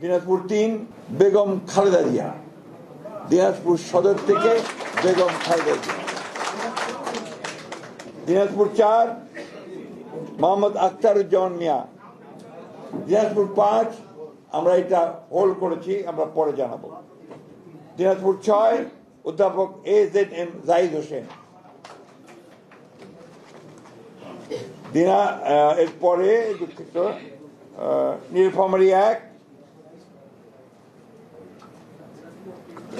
দিনাজপুর তিন, বেগম খালেদা জিয়া। দিনাজপুর সদর থেকে বেগম খালেদা জিয়া। দিনাজপুর চার, মোহাম্মদ আখতারুজ্জামান মিয়া। দিনাজপুর পাঁচ, আমরা এটা হোল্ড করেছি, আমরা পরে জানাব। দিনাজপুর ছয়, অধ্যাপক A Z M Zahid Hossain. দিনা এরপরে দুঃখিত নীলফামারী এক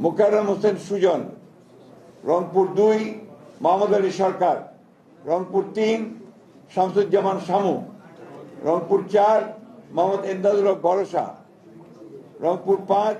মোকাররম হোসেন সুজন, রংপুর দুই, মোহাম্মদ আলী সরকার, রংপুর তিন, শামসুজ্জামান শামু, রংপুর চার, মোহাম্মদ হক ভরসা, রংপুর পাঁচ